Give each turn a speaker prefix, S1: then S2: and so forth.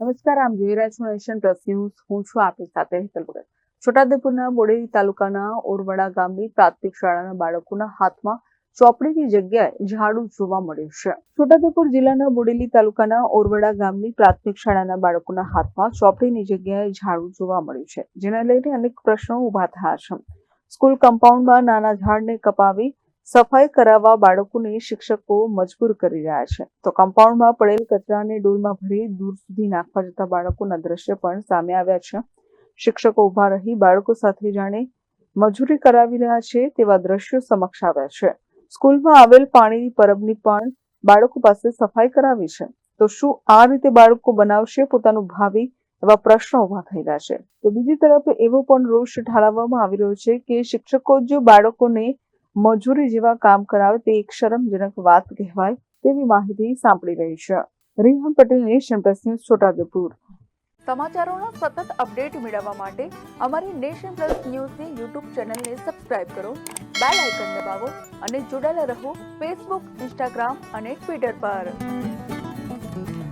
S1: નમસ્કાર, આમ જોઈ રહ્યા છો નેશન પ્લસ ન્યૂઝ. હું છું આપની સાથે હેતલ ભગત. છોટાઉદેપુરના બોડેલી તાલુકાના ઓરવડા ગામની પ્રાથમિક શાળાના બાળકોના હાથમાં ચોપડીની જગ્યાએ ઝાડુ જોવા મળ્યું છે. છોટાઉદેપુર જિલ્લાના બોડેલી તાલુકાના ઓરવડા ગામની પ્રાથમિક શાળાના બાળકોના હાથમાં ચોપડીની જગ્યાએ ઝાડુ જોવા મળ્યું છે, જેને લઈને અનેક પ્રશ્નો ઊભા થયા છે. સ્કૂલ કમ્પાઉન્ડમાં નાના ઝાડને કપાવી સફાઈ કરાવવા બાળકોને શિક્ષકો મજબૂર કરી રહ્યા છે. તો કમ્પાઉન્ડમાં પડેલ કચરાને ડોલમાં ભરી દૂર સુધી નાખવા જતા બાળકોના દ્રશ્ય પણ સામે આવ્યા છે. શિક્ષકો ઊભા રહી બાળકો સાથે જાણે મજૂરી કરાવી રહ્યા છે તેવા દ્રશ્યો સમક્ષ આવ્યા છે. સ્કૂલમાં આવેલ પાણીની પરબની પણ બાળકો પાસે સફાઈ કરાવી છે. તો શું આ રીતે બાળકો બનાવશે પોતાનું ભાવિ એવા પ્રશ્નો ઊભા થઈ રહ્યા છે. તો બીજી તરફ એવો પણ રોષ ઠાલવવામાં આવી રહ્યો છે કે શિક્ષકો જો બાળકોને મજૂરી જેવા કામ કરાવે તે એક શરમજનક વાત કહેવાય તેવી માહિતી સાંપડી રહી છે. Rihan Patel, nation plus news, Chhota Udaipur. સમાચારોના સતત અપડેટ મેળવવા માટે અમારી નેશન પ્લસ ન્યૂઝની યુટ્યુબ ચેનલને સબસ્ક્રાઇબ કરો, બેલ આઇકન દબાવો અને જોડાયેલા રહો ફેસબુક, ઇન્સ્ટાગ્રામ અને ટ્વિટર પર.